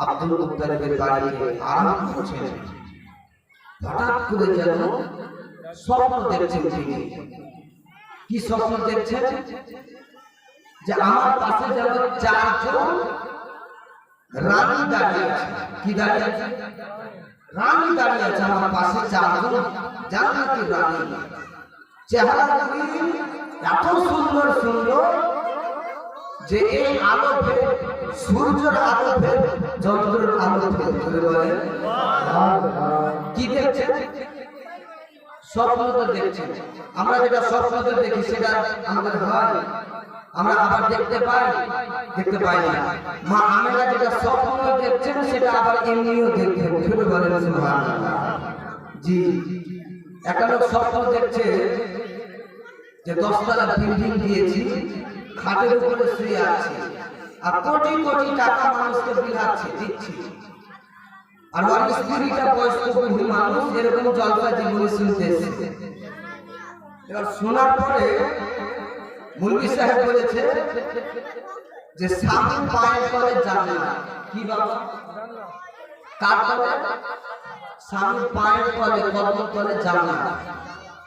আব্দুল মুত্তালিবের বাড়িতে আরাম করছেন। হঠাৎ করে যেন স্বপ্ন দেখছেন তিনি। কি স্বপ্ন দেখছেন? যে আমার পাশে যেন চারজন রানী দাঁড়িয়ে আছে। কি দাঁড়িয়ে আছে? রানী দাঁড়িয়ে আছে আমার পাশে চারজন জান্নাতি রানী। চেহারা এত সুন্দর সুন্দর যে এই আলো ফের সূর্যের আলো চন্দ্রের আলো কি দেখছেন? স্বপ্ন তো দেখছেন। আমরা যেটা স্বপ্নতে দেখি, সেটা আমাদের হয়। আমরা আবার দেখতে পাই দেখতে পাই না। মা আমেরা যেটা স্বপ্ন দেখছেন, সেটা আবার এমনিও দেখছেন ফিরে বলেন জি। একটা লোক স্বপ্ন দেখছে যে দশতলা বিল্ডিং দিয়েছি, খাটের উপরে শুয়ে আছে। আর কোটি কোটি টাকা মানুষকে বিলাচ্ছে, দিচ্ছি। আর ওর স্ত্রীটা বয়স্ক বুড়ি মানুষ, এরকম জলসা জীবনে শুনতে এসেছে। এবার শোনার পরে মুরগি সাহেব বলেছে যে স্বামী পায়ের তলে না। কি বাবা? তলে? স্বামী পায়ের তলে কর্ম তলে না।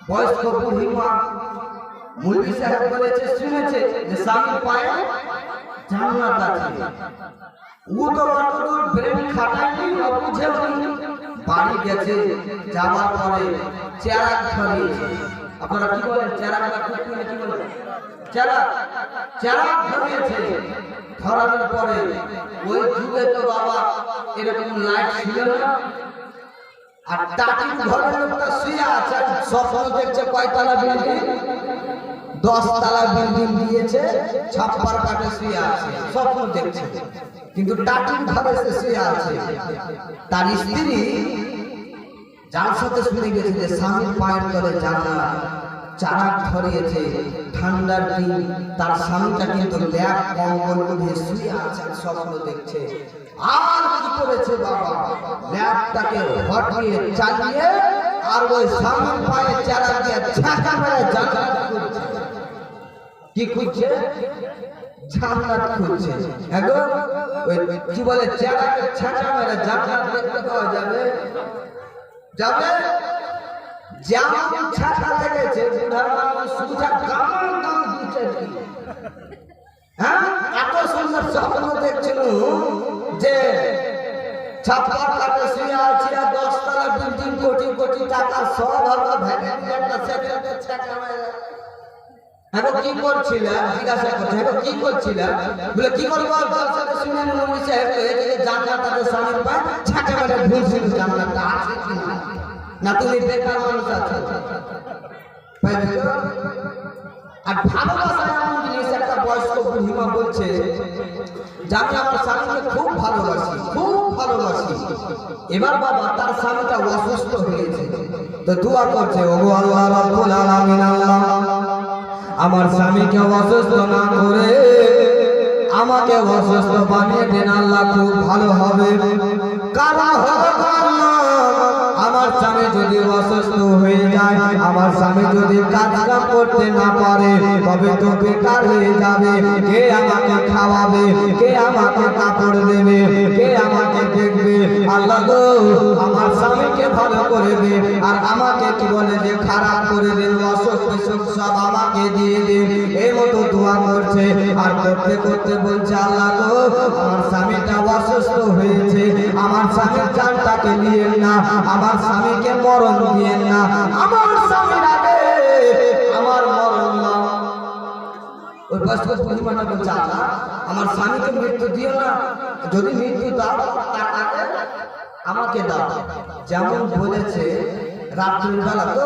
বয়স্ক বুড়ি মা মুরগি সাহেব বলেছে, শুনেছে যে স্বামী পায়ে জান্নাত আছে। ও তো অতদূর ব্রেন খাটায়নি বুঝেওনি বাড়ি গেছে যাওয়ার পরে চেরাক ধরিয়েছে আপনারা কি বলেন চেরাক না কি বলেন? চেরাক চেরাক ধরিয়েছে ধরানোর পরে, ওই যুগে তো বাবা এরকম লাইট ছিল না। আর টাটি ঘরের লোকটা শুয়ে আছে স্বপ্ন দেখছে কয়তলা বিল্ডিং। দশ তলা বিল্ডিং দিয়েছে, ছাপ্পার কাটে শুয়ে আছে, স্বপ্ন দেখছে। কিন্তু টাটির ঘরে সে শুয়ে আছে। তার স্ত্রী যার সাথে শুনে গেছে যে স্বামীর পায়ের তলে জানা চারাক ধরিয়েছে, ঠান্ডার দিন তার স্বামীটা কিন্তু ল্যাপ কম্বল উঠে শুয়ে আছে স্বপ্ন দেখছে। আর কি করেছে বাবা? ল্যাপটাকে হটিয়ে চালিয়ে আর ওই স্বামীর পায়ে চারা দিয়ে ছাকা মেরে জান্নাত করছে কি খুঁজছে? জান্নাত খুঁজছে। এখন ওই কি বলে, চেহারাকে ছাঁচা মেরে, জান্নাত দেখতে পাওয়া যাবে। যাবে? যেমন হ্যাঁ? দেখছিল যে ছাপ্পার কাটে শুয়ে আছে কোটি কোটি টাকা, সব মেরে। এখন কি করছিলাম? জিজ্ঞাসা করছে এখন কি করছিলাম? বলে, কি করব? জলসাতে না? তুমি আর ভালোবাসা জিনিস, একটা বয়স্ক বুড়িমা বলছে যে আমি আমার স্বামীকে খুব ভালোবাসি খুব ভালোবাসি। এবার বাবা, তার স্বামীটা অসুস্থ হয়েছে। তো দোয়া করছে, ওগো আল্লাহ, রাব্বুল আলামিন, আল্লাহ। আমার স্বামীকে অসুস্থ না করে আমাকে অসুস্থ বানিয়ে দেন আল্লাহ, খুব ভালো হবে। আমার স্বামী যদি অসুস্থ হয়ে যায়, আমার স্বামী যদি কাজ কাম করতে না পারে, তবে তো বেকার হয়ে যাবে। কে আমাকে খাওয়াবে? কে আমাকে কাপড় দেবে? কে আমাকে দেখবে? আল্লাহ গো, আমার স্বামীকে ভালো করে দে। আর আমাকে কি বলে যে, খারাপ করে দেবে অসুখ বিসুখ সব আমাকে দিয়ে দে এই মতো দোয়া করছে। আর করতে করতে বলছে, আল্লাহ গো, আমার স্বামীটা অসুস্থ হয়েছে। আমার স্বামীর জানটাকে নিয়ে না। আমার স্বামীকে মরণ দিয়ে না। আমার স্বামীর আগে আমার মরণ না আমার স্বামীকে মৃত্যু দিও না। যদি মৃত্যু দাও আমাকে দাও। যেমন বলেছে রাত্রির বেলা তো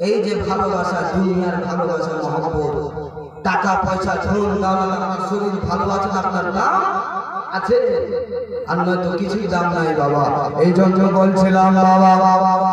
এই যে ভালোবাসা, দুনিয়ার ভালোবাসা, মহব্বত, টাকা, পয়সা, ধন দাম আপনার শরীর, ভালোবাসা আপনার দাম আছে। আর নয়তো কিছুই দাম নাই বাবা। এই জন্য বলছিলাম, বাবা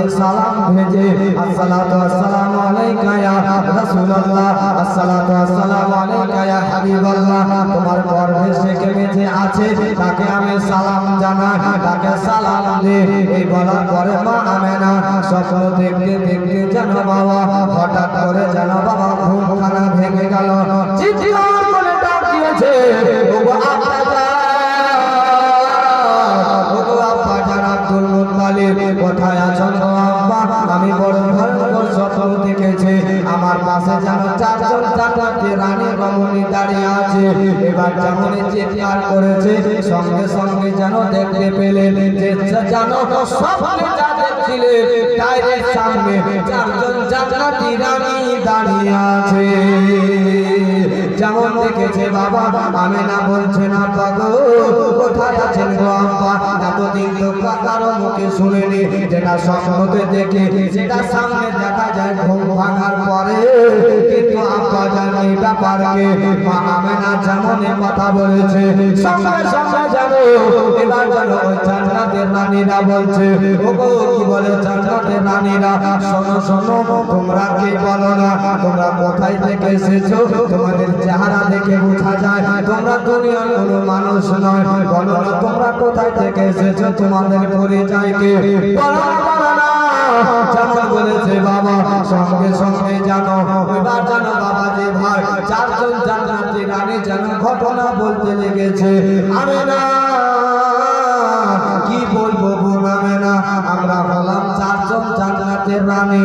প্রতি সালাম ভেজে, আসসালাতু আসসালামু আলাইকা ইয়া রাসূলুল্লাহ, আসসালাতু আসসালামু আলাইকা ইয়া হাবিবাল্লাহ। তোমার গর্ভে শেখে মেঝে আছে, তাকে আমি সালাম জানাই, তাকে সালাম দে। এই বলার পরে মা আমেনা স্বপ্ন দেখতে দেখতে যেন বাবা, হঠাৎ করে যেন বাবা ঘুমখানা ভেঙে গেল। চিৎকার যেমনই চিৎকার করেছে, সঙ্গে সঙ্গে যেন দেখতে পেলেন যে যেন স্বপ্নে যা দেখছিলে ডাইরেক্ট সামনে চারজন জান্নাতি রানী দাঁড়িয়ে আছে। যেমন দেখেছে বাবা আমি না বলছে, না বাবা কোথায় আছেন আব্বা এতদিন তো কারও মুখে শুনিনি যেটা স্বপ্নতে দেখে সেটা সামনে দেখা যায় ঘুম ভাঙার পরে কিন্তু আব্বা জানে এই ব্যাপারকে মা আমেনা যেমন কথা বলেছে সঙ্গে সঙ্গে জানো এবার জানো ওই জান্নাতের রানীরা বলছে ওগো কি বলে জান্নাতের রানীরা শোনো শোনো তোমরা কি বলো না? তোমরা কোথায় থেকে এসেছ? তোমাদের চেহারা দেখে বোঝা যায়, তোমরা দুনিয়ার কোনো মানুষ নয় বলো তোমরা কোথায় থেকে এসেছ? তোমাদের পরিচয় কে। যেমন বলেছে, বাবা, সঙ্গে সঙ্গে জানো, এবার জানো বাবা যে ভাই, চারজন জান্নাতি রানী যেন ঘটনা বলতে লেগেছে। আমি না, কি বলব বোনামে না, আমরা হলাম চারজন জান্নাতের রানী।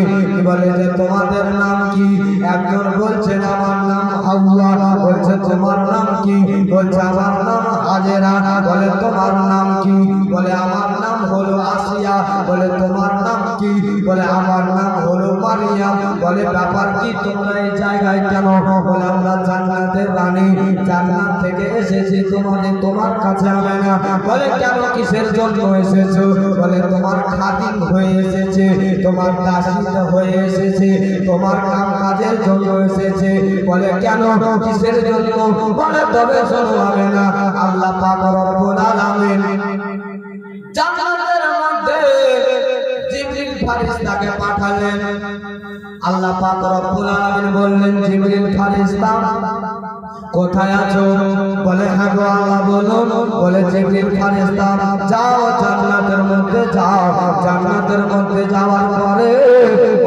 বলে যে, তোমাদের নাম কি? একজন বলছেন, আমার নাম হাওয়া। বলছে, তোমার নাম কি? বলছে, আমার হাজেরা বলে তোমার নাম কি? বলে, আমার নাম হলো আসিয়া। বলে, তোমার নাম কি? বলে, আমার নাম হলো মারিয়াম বলে, ব্যাপার কি? তোমরা এই জায়গায় কেন? বলে, আমরা জান্নাতের রানী। জান্নাত থেকে এসেছি তোমাদের, তোমার কাছে আমি না। বলে, কেন কিসের জন্য এসেছ? বলে, তোমার খাদিম হয়ে এসেছে, তোমার দাসিত হয়ে এসেছে, তোমার কাম কাজের জন্য এসেছে। বলে, কেন? কিসের জন্য? বলে, তবে শোনো আমি না আল্লাহ পাক রব্বুল জান্নাতের মধ্যে জিবরিল ফারিস্তাকে পাঠালেন। আল্লাহ পাক রব্বুল আলামিন বললেন, জিবরিল ফারিস্তা, কোথায় আছো? বলে হ্যাঁ গো আল্লাহ, বলো। বলে, জিবরিল ফারিস্তা, যাও জান্নাতের মধ্যে যাও। জান্নাতের মধ্যে যাওয়ার পরে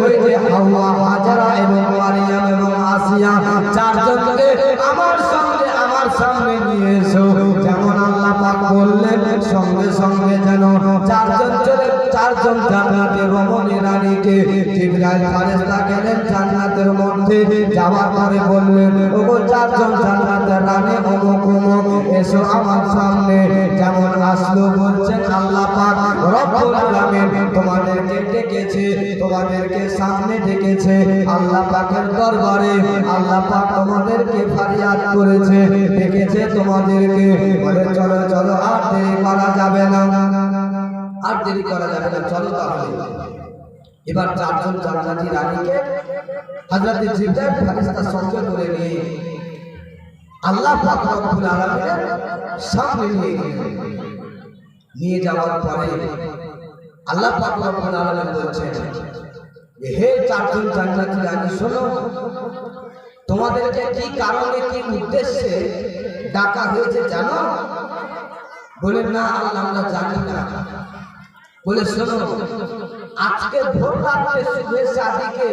ওই যে হাওয়া, হাজারা এবং মারিয়াম এবং আসিয়া চারজনকে আমার সঙ্গে, আমার সামনে নিয়ে এসো। যেমন আল্লাহ পাক বললেন, সঙ্গে সঙ্গে চারজন জান্নাতের রমণী রানীকে জিবরাইল ফারেস্তা গেলেন জান্নাতের মধ্যে। যাওয়ার পরে বললেন, ওগো চারজন জান্নাতের রানী অমুক অমুক, এসো আমার সামনে। যেমন আসলো বলছেন আল্লাহ পাক, রব্বুল আলামিন তোমাদেরকে ডেকেছে, তোমাদেরকে সামনে ডেকেছে। আল্লাহ পাকের দরবারে আল্লাহ পাক তোমাদেরকে ফারিয়াদ করেছে, ডেকেছে তোমাদেরকে। বলে, চলো চলো, আর দেরি করা যাবে না। আর দেরি করা যাবে না, চলো তাহলে। এবার চারজন জান্নাতি রানীকে হযরত জিবরাইল ফেরেশতা সঙ্গে করে নিয়ে আল্লাহ পাক রব্বুল আলামিনের সামনে নিয়ে গেলেন। নিয়ে যাওয়ার পরে আল্লাহ পাক রব্বুল আলামিন বলছেন, হে চারজন জান্নাতি রানী, শোনো, তোমাদেরকে কি কারণে, কি উদ্দেশ্যে ডাকা হয়েছে জানো? বলে না, আল্লাহ আমরা জানি না। বলে, শোনো, আজকে ভোর রাত্রে শুভে শাদিকে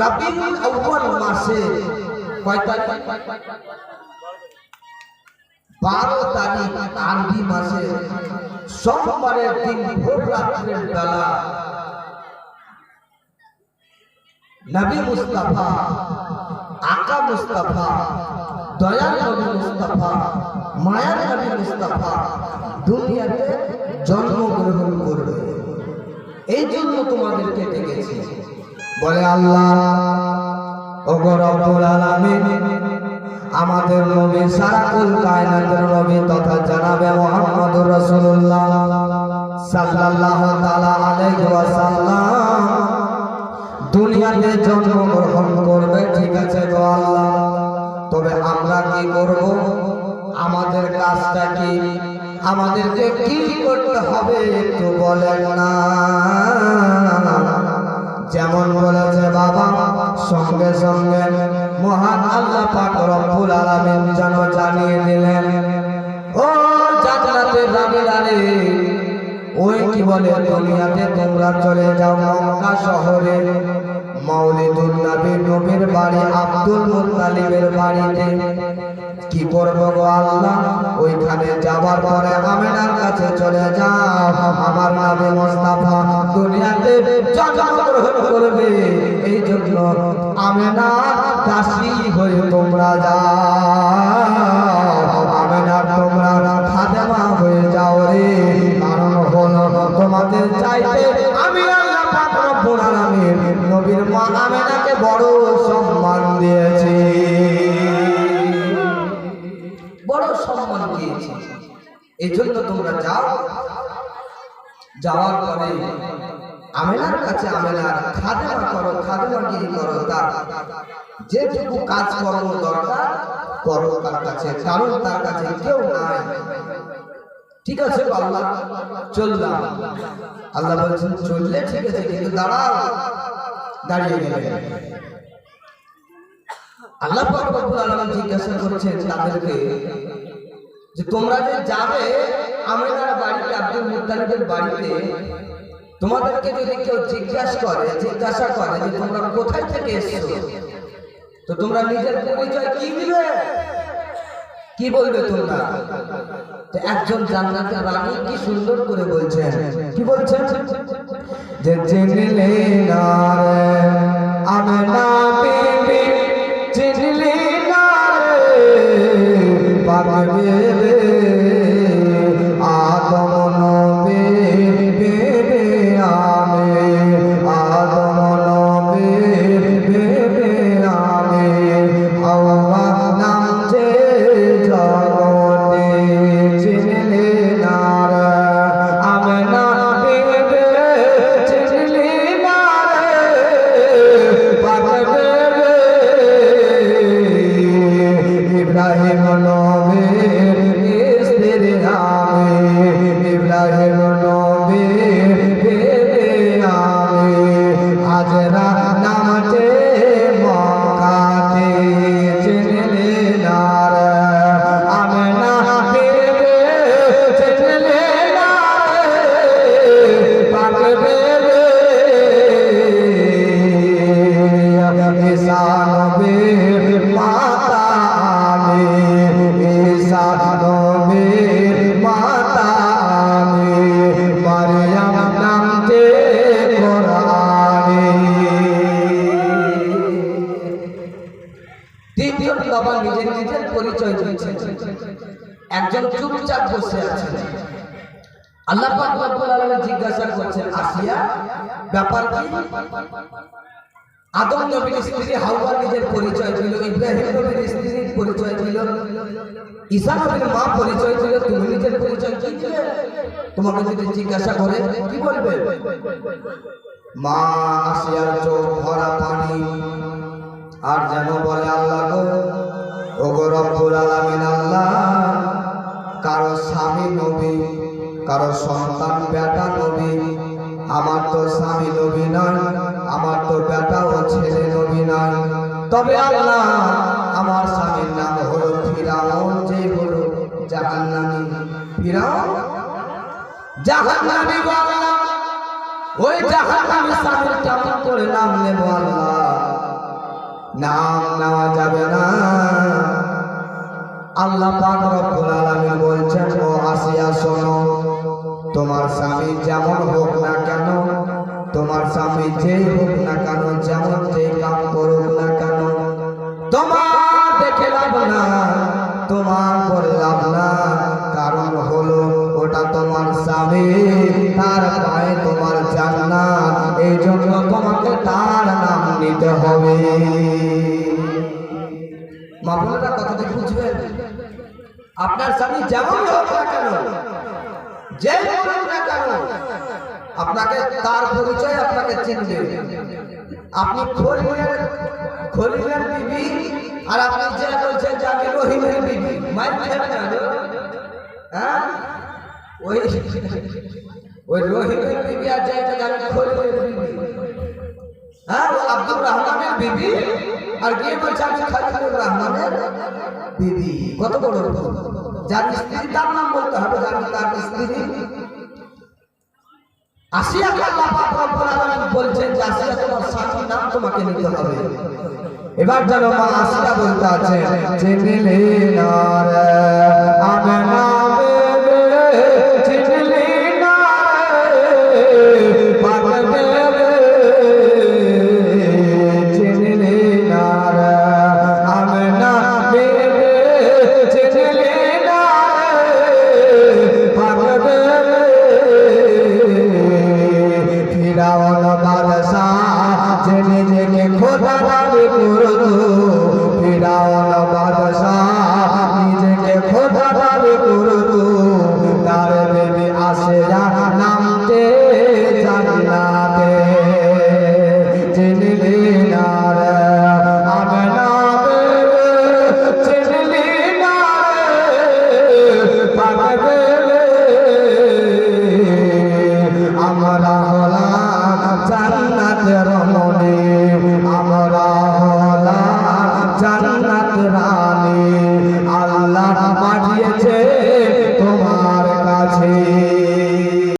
রবিউল আউয়াল মাসে কয় তারিখ? বারো তারিখ আরবি মাসে, সোমবারের দিন ভোর রাত্রের বেলা নবী মুস্তাফা, আকা মুস্তাফা দয়াল নবী মুস্তাফা, মায়ার নবী মুস্তাফা দুনিয়াতে জন্মগ্রহণ করবে। এই জন্য তোমাদেরকে ডেকেছি। বলে আল্লাহ আমাদের নবী সারাকুল কায়নাতের নবী তথা জানাবে মুহাম্মদুর রাসূলুল্লাহ সাল্লাল্লাহু তাআলা দুনিয়াতে জন্মগ্রহণ করবে, ঠিক আছে গো আল্লাহ। তবে আমরা কি করব? আমাদের কাজটা কি? আমাদেরকে কি করতে হবে একটু বলেন না। যেমন বলেছে বাবা, সঙ্গে সঙ্গে মহান আল্লাহ পাক রব্বুল আলামিন যেন জানিয়ে দিলেন, ও জান্নাতের রানীরারে ওই কি বলে, দুনিয়াতে তোমরা চলে যাও মক্কা শহরে। মাউলিদুল নবী নবীর বাড়ি, আব্দুল মুত্তালিবের বাড়িতে। কি করব গো আল্লাহ? ওইখানে যাবার পরে আমেনার কাছে চলে যাও। আমার নামে মোস্তাফা দুনিয়াতে করবে। এই জন্য আমেনা দাসী হয়ে তোমরা যাও। আমেনার তোমরা খাদেমা হয়ে যাও রে। কারণ হলো তোমাদের চাইতে তোমরা যাও। যাওয়ার পরে আমেনার কাছে আমেনার খাদেমা করো খাদেমাগিরি করো, তার যেটুকু কাজ কর্ম দরকার করো তার কাছে, কারণ তার কাছে কেউ নাই। ঠিক আছে আল্লাহ চললাম। আল্লাহ বলছেন, চললে ঠিক আছে, কিন্তু দাঁড়াও। দাঁড়িয়ে গেলে। আল্লাহ জিজ্ঞাসা করছেন তাদেরকে যে তোমরা যে যাবে আমিনার বাড়িতে, আব্দুল মুত্তালিবের বাড়িতে, তোমাদেরকে যদি কেউ জিজ্ঞাসা করে জিজ্ঞাসা করে যে তোমরা কোথায় থেকে এসেছ, তো তোমরা নিজের পরিচয় কি দিবে? কি বলবে তোমরা? তো একজন জান্নাতের রানী কি সুন্দর করে বলছেন? কি বলছেন? যে চিনলে না আমি না ব্যাপার আদম নবীর স্ত্রী হাওয়া নিজের পরিচয় দিল, ইব্রাহিম নবীর স্ত্রীর পরিচয় দিল, ঈসা নবীর মা পরিচয় দিল, তুমি নিজের পরিচয় কি তোমাকে যদি জিজ্ঞাসা করে, কি বলবে? মা আসিয়ার চোখ ভরা পানি, আর যেন বলে আল্লাহ গো ও গো রব্বুল আলামিন আল্লাহ, কারও স্বামী নবী, কারও সন্তান বেটা নবী আমার তো স্বামী নবী নয়, আমার তো বেটা ও ছেলে নবী নয়। তবে আল্লাহ আমার স্বামীর নাম হলো ফিরাউন যে হলো জাহান্নামী। ফিরাউন? জাহান্নামী গো ওই জাহান্নামী স্বামীর কেমন করে নাম নেব আল্লাহ? নাম নেওয়া যাবে না। আল্লাহ পাক রব্বুল আলামিন বলছেন, ও আসিয়া শোনো। তোমার স্বামী যেমন হোক না কেন, তোমার স্বামী যেই হোক না কেন, যেমন যেই কাম করুক না কেন, তোমার দেখে লাভ না, তোমার পরে লাভ না। কারণ হলো, ওটা তোমার স্বামী, তার পায়ে তোমার জান্নাত এই জন্য তোমাকে তার নাম নিতে হবে। মামলাটা কথাটা বুঝবেন? আপনার স্বামী যেমন হোক না কেন আপনাকে তার পরিচয় আপনাকে চিনবে আপনি খলিলের খলিলের আর আপনি যে বলছেন যে আমি রহিমের বিবি? হ্যাঁ আর যে হ্যাঁ বলছে আমি রহমানের কত বড়। যার স্ত্রী তার নাম বলতে হবে, যার তার স্ত্রী। আসিয়াকে আল্লাহ বলছেন যে, আসিয়া, তোমার স্বামীর নাম তোমাকে নিতে হবে। এবার যেন মা আসিয়া বলতে আছে